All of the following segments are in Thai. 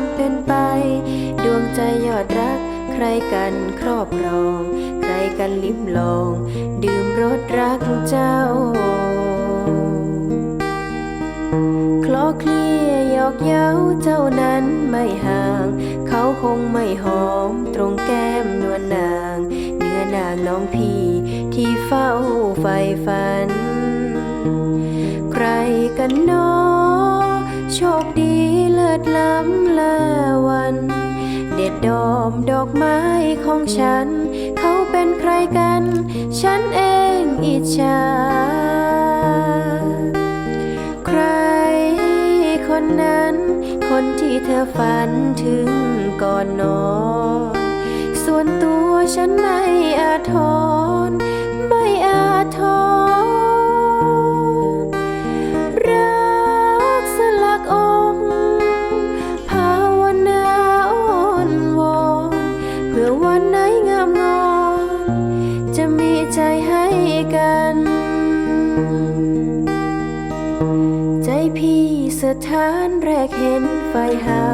ความเป็นไป ดวงใจยอดรัก ใครกันครอบครอง ใครกันลิ้มลอง ดื่มรสรักเจ้า คลอเคลียหยอกเย้าเจ้านั้นไม่ห่าง เขาคงไม่หอม ตรงแก้มนวลนาง เนื้อนางน้องพี่ที่เฝ้าใฝ่ฝัน ใครกันเนอโชคดีเลิศล้ำ ดดอมดอกไม้ของฉัน เขาเป็นใครกัน ฉันเองอิจฉาใครคนนั้น คนที่เธอฝันถึงก่อนนอน ส่วนตัวฉันไม่อาทร กัน ใจพี่สถานแรกเห็นไฟหา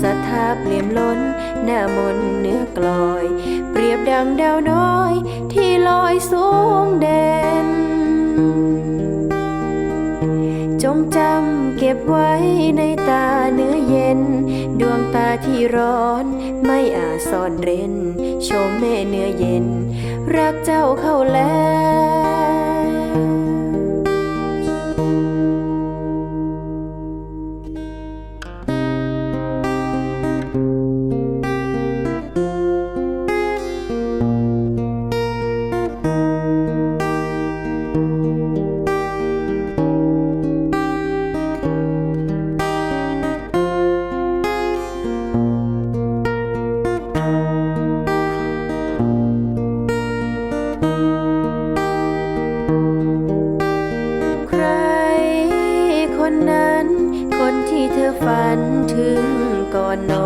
ศรัทธาเปลี่ยมล้น หน้ามนเนื้อกลอย เปรียบดังดาวน้อยที่ลอยสูงเด่น จงจำเก็บไว้ในตาเนื้อเย็น ดวงตาที่ร้อนไม่อาจซ่อนเร้น ชมแม่เนื้อเย็น รักเจ้าเข้าแล้ว ใครคนนั้น คนที่เธอฝันถึงก่อนนอน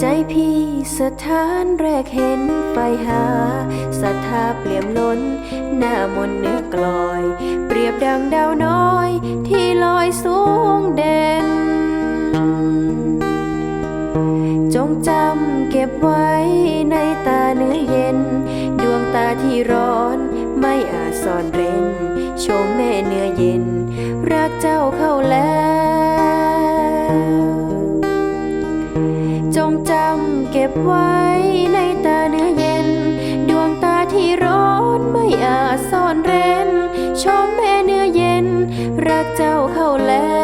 ใจพี่สถานแรกเห็นไฟหาศรัทธาเปลี่ยมล้น หน้ามนเนื้อกลอย เปรียบดังดาวน้อย ที่ลอยสูงเด่น จงจำเก็บไว้ในตาเนื้อเย็น ดวงตาที่ร้อนไม่อาจซ่อนเร้น ชมแม่เนื้อเย็น รักเจ้าเข้าแล้ว จงจำเก็บไว้ในตาเนื้อเย็น ดวงตาที่ร้อนไม่อาจซ่อนเร้นชมแม่เนื้อเย็น รักเจ้าเข้าแล้ว